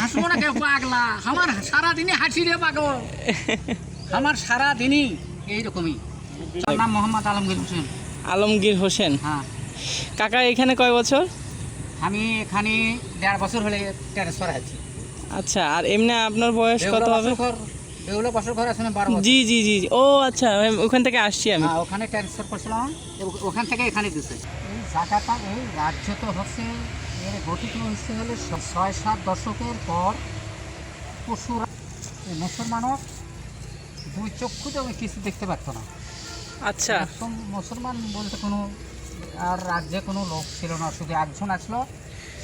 হাসবো না কেউ পাগলা। আমার সারাদিনই হাসি রে পাগল। আমার সারাদিনই এইরকমই। তার নাম মোহাম্মদ আলমগীর হোসেন। আলমগীর হোসেন? হ্যাঁ। কাকা এখানে কয় বছর? আমি এখানে দেড় বছর হলে ট্রান্সফার আছি আচ্ছা আর এমনি আপনার বয়স কত হবে? বেউলো বছর ঘর আছে বারো জি জি জি জি। ও আচ্ছা ওখান থেকে আসছি আমি। হ্যাঁ ওখানে ট্রান্সফার করছিলাম। ওখান থেকে এখানে দিছে। এই জায়গাটা এই রাজ্য তো হচ্ছে এর গঠিত হচ্ছে হলে ছয় সাত দশকের পর পশুরা মুসলমানও দুই চক্ষুতে ওই কিছু দেখতে পারতো না। আচ্ছা। মুসল- মুসলমান বলতে কোনো আর রাজ্যে কোনো লোক ছিল না শুধু একজন আসলো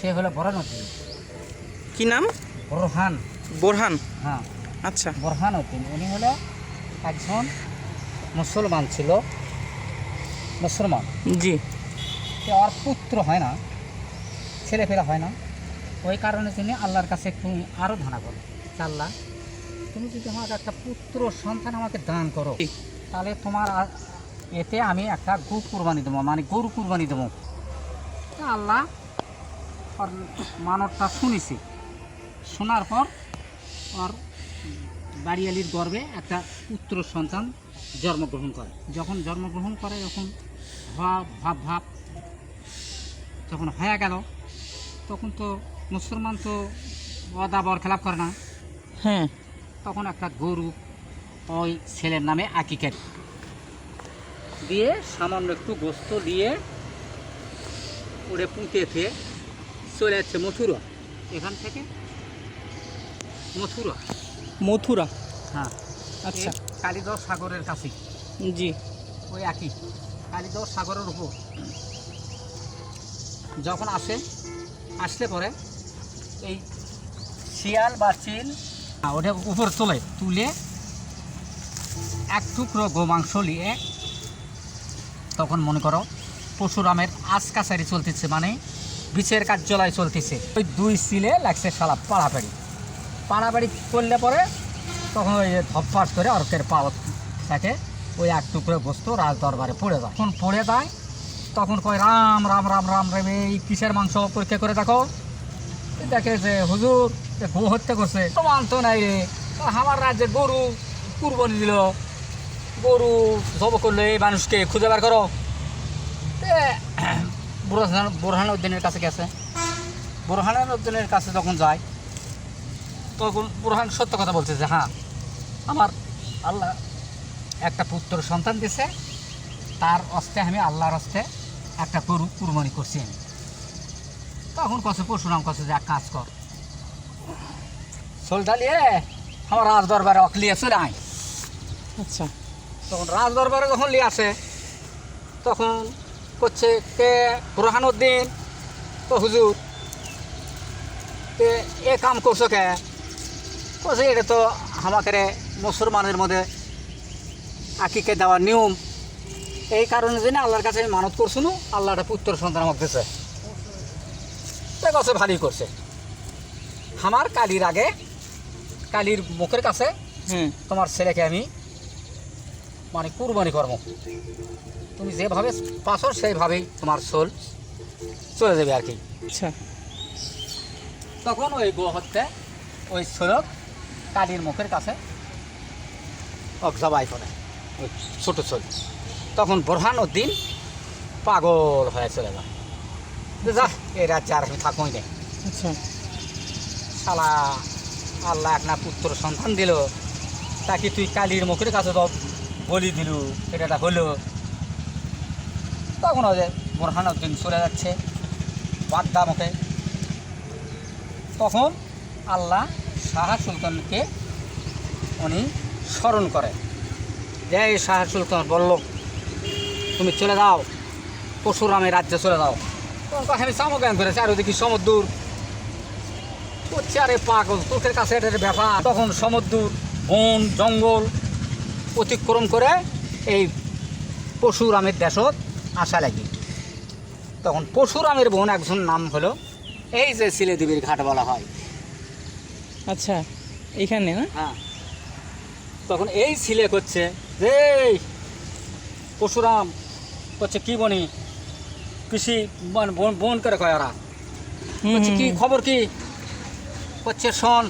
সে হলো বরানুদ্দিন কি নাম? বোরহান। বোরহান? হ্যাঁ। আচ্ছা। বোরহান উদ্দিন উনি হলো একজন মুসলমান ছিল মুসলমান। জি। ওর পুত্র হয় না ছেলেপেলা হয় না। ওই কারণে তিনি আল্লাহর কাছে তুমি আরও ধানা করো আল্লাহ তুমি যদি আমাকে একটা পুত্র সন্তান আমাকে দান করো তাহলে তোমার এতে আমি একটা গু কুরবানি দেবো মানে গরু কুরবানি দেবো। আল্লাহ ওর মানবটা শুনেছি। শোনার পর ওর বাড়িয়ালির গর্বে একটা পুত্র সন্তান জন্মগ্রহণ করে। যখন জন্মগ্রহণ করে যখন ভাব ভাব ভাব যখন হয়ে গেল তখন তো মুসলমান তো অদা বর খেলাপ করে না। হ্যাঁ। তখন একটা গরু ওই ছেলের নামে আকিকের। দিয়ে সামান্য একটু গোস্ত দিয়ে উড়ে পুঁতে ফেয়ে চলে যাচ্ছে মথুরা। এখান থেকে মথুরা। মথুরা। হ্যাঁ। আচ্ছা। এই সাগরের কাছে। জি। ওই একই কালিদহ সাগরের উপর। যখন আসে আসলে পরে এই শিয়াল বা চিল ওটা উপর তোলে, তুলে এক টুকরো গোমাংস নিয়ে তখন মনে করো পশুরামের আজ কাছারি চলতেছে মানে বিচের কার্যালয় চলতেছে। ওই দুই সিলে লাগছে শালা পাড়াপাড়ি পাড়াপাড়ি করলে পরে তখন ওই ধপ্পাস করে অর্কের পাওয়া থাকে, ওই এক টুকরো বস্তু রাজ দরবারে পড়ে যায়। তখন পড়ে যায় তখন কয়, রাম রাম রাম রাম রাম এই কিসের মাংস পরীক্ষা করে দেখো? দেখে যে হুজুর গো হত্যা করছে। তো মানতো নাই রে। আমার রাজ্যে গরু কুরবানি দিল। গরু জব করল এই মানুষকে খুঁজে বার করো। বুরহান উদ্দিনের কাছে গেছে। বুরহান উদ্দিনের কাছে যখন যায়, তখন বুরহান সত্য কথা বলছে যে হ্যাঁ আমার আল্লাহ একটা পুত্র সন্তান দিছে তার অস্তে আমি আল্লাহর অস্তে একটা গরু কুরবানি করছি। আমি তখন কছে পরশুরাম কছে যে এক কাজ কর। সোলটা নিয়ে আমার রাজ দরবারে অকলিয়ে চলে আয়। আচ্ছা। তখন রাজ দরবারে যখন নিয়ে আসে তখন করছে কে বুরহানুদ্দিন তো হুজুর তে এ কাম করছ কে? করছে এটা তো আমাকে মুসলমানের মধ্যে আকিকে দেওয়ার নিয়ম এই কারণে জন্য আল্লাহর কাছে আমি মানত করছি নু আল্লাহটা পুত্র সন্তান আমাকে তে কছে ভালোই করছে। আমার কালির আগে কালির মুখের কাছে হুম। তোমার ছেলেকে আমি মানে কুরবানি করব। তুমি যেভাবে পাশো সেইভাবেই তোমার সোল চলে যাবে আর কি। আচ্ছা। তখন ওই গো হত্যা ওই সড়ক কালির মুখের কাছে জবাই করে ওই ছোটো ছোট তখন বোরহান উদ্দিন পাগল হয়ে চলে যায়। যে যা এই রাজ্যে আর আমি থাকবোই না। আচ্ছা। শালা আল্লাহ এক না পুত্র সন্তান দিল তাকে তুই কালির মুখের কাছে তো বলি দিল এটা হলো। তখন ওই যে বোরহান উদ্দিন চলে যাচ্ছে বাগদা মুখে। তখন আল্লাহ শাহ সুলতানকে উনি স্মরণ করে যে এই শাহ সুলতান বলল তুমি চলে যাও। পরশুরামের রাজ্যে চলে যাও। তখন কয়, আমি চামজ্ঞান করেছি আর ওদিকে সমুদ্র। করছে আরে পাগল তোকের কাছে এটার ব্যাপার। তখন সমুদ্র বন জঙ্গল অতিক্রম করে এই পশুরামের দেশত আসা লাগি। তখন পশুরামের বোন একজন নাম হলো এই যে সিলেদেবীর ঘাট বলা হয়। আচ্ছা এখানে না? হ্যাঁ। তখন এই ছিলে করছে যে এই করছে কি বনি কৃষি বোন বোন করে কয় ওরা বলছে কি খবর কি করছে শোন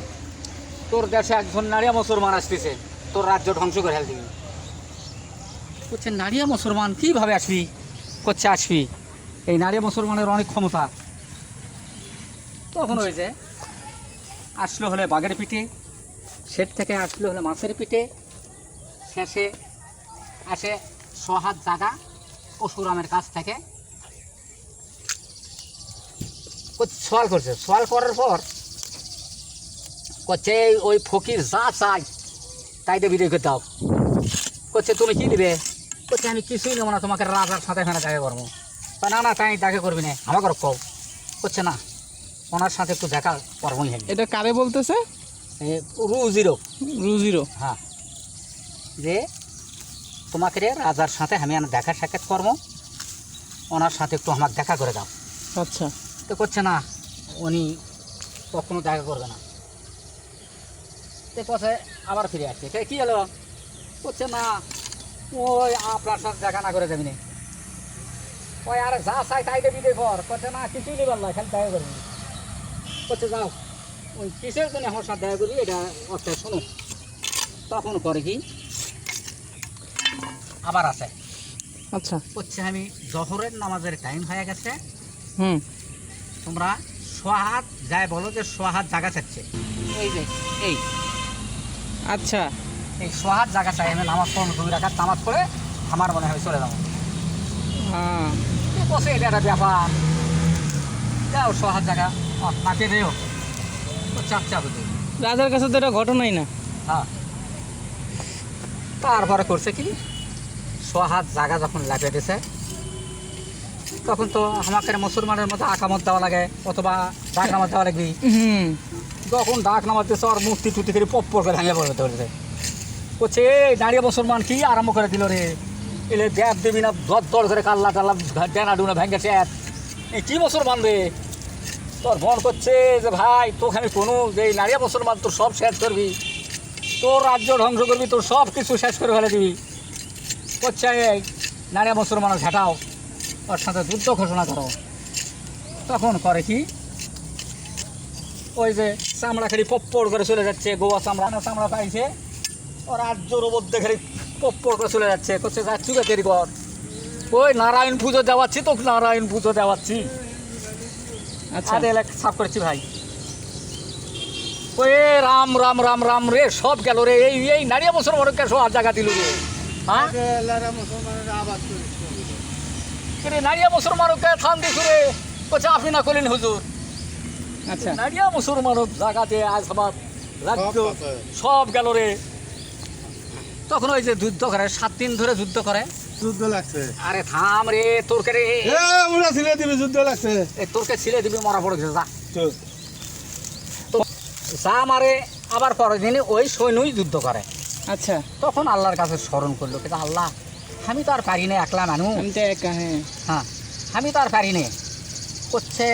তোর দেশে একজন নারিয়া মুসলমান আসতেছে তোর রাজ্য ধ্বংস করে ফেল দিবি করছে নারিয়া মুসলমান কীভাবে আসবি করছে আসবি এই নারিয়া মুসলমানের অনেক ক্ষমতা। তখন হয়েছে আসলো হলে বাঘের পিঠে সেট থেকে আসলো হলে মাছের পিঠে শেষে আসে সহাত জাগা। পশুরামের কাছ থেকে। সওয়াল করছে। সওয়াল করার পর করছে ওই ফকির যা চাই তাই দিয়ে বিদায় করতে দাও। করছে তুমি কি দিবে? করছে আমি কিছুই নেব না তোমাকে রাজার সাথে এখানে দেখা করব। তা না না তাই দেখা করবি না আমাকে কও করছে না ওনার সাথে একটু দেখা করবোই হবে এটা কারে বলতেছে? রু জিরো। রুজিরো হ্যাঁ। যে তোমাকে রে রাজার সাথে আমি আর দেখা সাক্ষাৎ করব। ওনার সাথে একটু আমাকে দেখা করে দাও। আচ্ছা। তো করছে না উনি কখনো দেখা করবে না। তো পথে আবার ফিরে আসছে। কে কী হলো? করছে না ওই আপনার সাথে দেখা না করে দেবি না ওই আরে যা চাই তাই দেবি কর করছে না কিছুই নেবার না খালি দেখা করবি করছে যাও ওই কিসের জন্য আমার সাথে দেখা করবি? এটা অর্থে শোনো। তখন করে কি আবার আছে। আচ্ছা। করছে আমি জহরের নামাজের টাইম হয়ে গেছে। হুম। তোমরা সোহাত যায় বলো যে সোহাত জায়গা চাচ্ছে এই যে এই। আচ্ছা। এই সোহাত জায়গা চাই আমি নামাজ পড়ব দুই রাখার নামাজ পড়ে আমার মনে হয় চলে যাব। হ্যাঁ। বসে এটা একটা ব্যাপার? যাও সোহাত জায়গা মাকে দেও। চাপ চাপ রাজার কাছে তো এটা ঘটনাই না। হ্যাঁ। তারপরে করছে কি? সোহাত জায়গা যখন লাগিয়ে দিছে তখন তো আমাকে মুসলমানের মতো আকামত দেওয়া লাগে অথবা ডাক নামাজ দেওয়া লাগবে। যখন ডাক নামাতে ওর মূর্তি টুটি করে পপ পপ করে ভেঙে পড়বে ধরেছে। বলছে এই দাঁড়িয়ে মুসলমান কি আরম্ভ করে দিল রে? এলে দেব দেবী না দর দর করে কাল্লা টাল্লা ডেনা ডুনা ভেঙেছে এই কি মুসলমান রে? তোর মন করছে যে ভাই তোকে আমি কোনো যে নারিয়া মুসলমান তোর সব শেষ করবি। তোর রাজ্য ধ্বংস করবি তোর সব কিছু শেষ করে ফেলে দিবি। করছে নারিয়া মুসলমান ঘাটাও ওর সাথে যুদ্ধ ঘোষণা করো। তখন করে কি? ওই যে চামড়া খালি পপ্পড় করে চলে যাচ্ছে গোয়া চামড়া না চামড়া পাইছে। ও রাজ্যর মধ্যে খালি পপ্পড় করে চলে যাচ্ছে করছে যা চুকে তৈরি কর। ওই নারায়ণ পুজো দেওয়াচ্ছি তো নারায়ণ পুজো দেওয়াচ্ছি। আচ্ছা। এলাকা সাফ করেছি ভাই। ওই রাম রাম রাম রাম রে সব গেল রে এই এই নারিয়া বছর বড় কে সব জায়গা দিল রে। নারিয়া মুসলমানকে থান দিছু রে কোচা আপনি না করলেন হুজুর? আচ্ছা। নারিয়া মুসলমান জায়গাতে আজ আমার রাজ্য সব গেল রে। তখন ওই যে যুদ্ধ করে সাত দিন ধরে যুদ্ধ করে। যুদ্ধ লাগছে। আরে থাম রে তোরকে রে। এ ওরা ছিলে দিবে যুদ্ধ লাগছে। এই তোরকে ছিলে দিবি মরা পড়ে গেছে। যা মারে আবার পরের দিনে ওই সৈন্যই যুদ্ধ করে। আচ্ছা। তখন আল্লাহর কাছে স্মরণ করল কিন্তু আল্লাহ আমি তো আর পারি না একলা মানুষ। আমি তো একা হ্যাঁ। হ্যাঁ আমি তো আর পারি না। করছে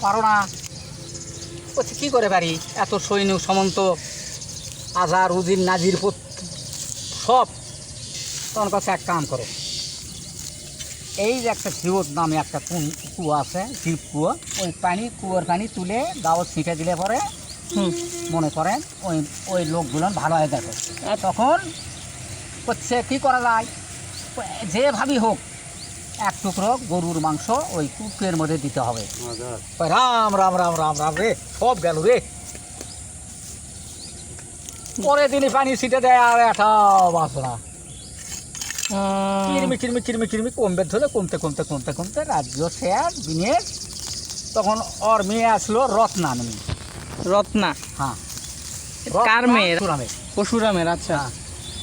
পারো না। করছে কী করে পারি? এত সৈন্য সমন্ত আজার উজির নাজির সব। তোমার কাছে এক কাম করো। এই যে একটা শিবত নামে একটা কুয়া আছে শিব কুয়া ওই পানি কুয়োর পানি তুলে গাও ছিটে দিলে পরে মনে করেন ওই ওই লোকগুলো ভালো হয়ে দেখো তখন হচ্ছে কী করা যায়? যেভাবেই হোক এক টুকরো গরুর মাংস ওই কুকের মধ্যে দিতে হবে। রাম রাম রাম রাম রাম রে সব গেল রে। পরে দিনই পানি ছিটে দেয় আর এটাও বাঁচনা আহ, কিরমি কিরমি কিরমি কিরমি কমবে ধরে কমতে কমতে কমতে কমতে রাজ্য শেয়ার দিনের। তখন ওর মেয়ে আসলো রত্নাননী রত্না। হ্যাঁ। কার মেয়ে? পশুরামের। আচ্ছা। হ্যাঁ।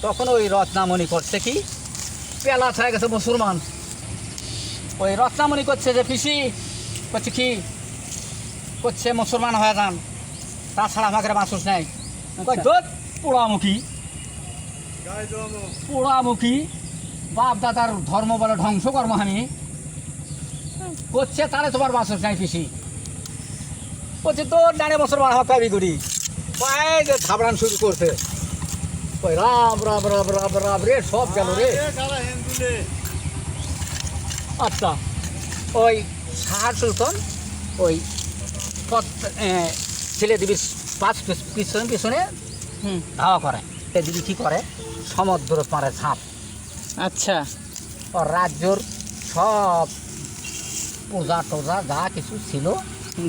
তখন ওই রত্নামণি করছে কি? পেলা হয়ে গেছে মুসলমান। ওই রত্নামণি করছে যে পিসি করছে কি? করছে মুসলমান হয়ে যান। তাছাড়া আমাকে মাসুস নেই। কই আচ্ছা। পোড়ামুখী। পোড়ামুখী। বাপ দাদার ধর্ম বলে ধ্বংস কর্ম আমি করছে তাহলে তোমার মাসুস নাই পিসি। বলছে তোর ডানে মুসলমান হওয়া পাবি করি ওই যে থাবড়ান শুরু করছে। ওই রাম রাম রাম রাম রাম রে সব গেল রে। আচ্ছা ওই শাহ সুলতান ওই পথ ছেলে দিবি পাঁচ পিছ- পিছনে পিছনে হুম। ধাওয়া করে। এদিকে কী করে? সমুদ্র পারে ঝাঁপ। আচ্ছা। ও রাজ্যর সব পূজা টোজা যা কিছু ছিল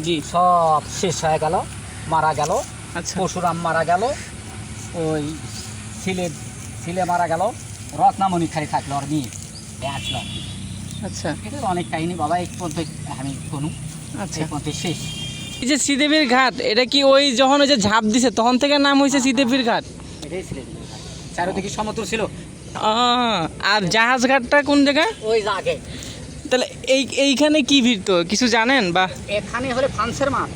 জি সব শেষ হয়ে গেল মারা গেল আচ্ছা। পরশুরাম মারা গেল ওই ছিলে ছিলে মারা গেল রত্নামণি খালি থাকল আর নিয়ে এ আসলো আচ্ছা। এটা অনেক কাহিনী বাবা এই পর্যন্ত আমি শুনু। আচ্ছা। পর্যন্ত শেষ। এই যে শ্রীদেবীর ঘাট এটা কি ওই যখন ওই যে ঝাঁপ দিছে তখন থেকে নাম হয়েছে শ্রীদেবীর ঘাট? এটাই ছিল চারিদিকে সমুদ্র ছিল। আর জাহাজ ঘাটটা কোন জায়গায়? ওই আগে। তাহলে এই এইখানে কি ভিড় তো? কিছু জানেন? বা এখানে হলে ফ্রান্সের মাঠ।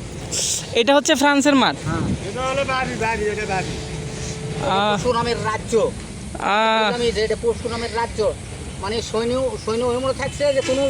এটা হচ্ছে ফ্রান্সের মাঠ? হ্যাঁ। এটা হলো বাড়ি বাড়ি এটা বাড়ি। আহ, পরশুরামের রাজ্য। আমি যেটা পরশুরামের রাজ্য। মানে সৈন্য সৈন্য ওই মনে থাকছে যে কোনো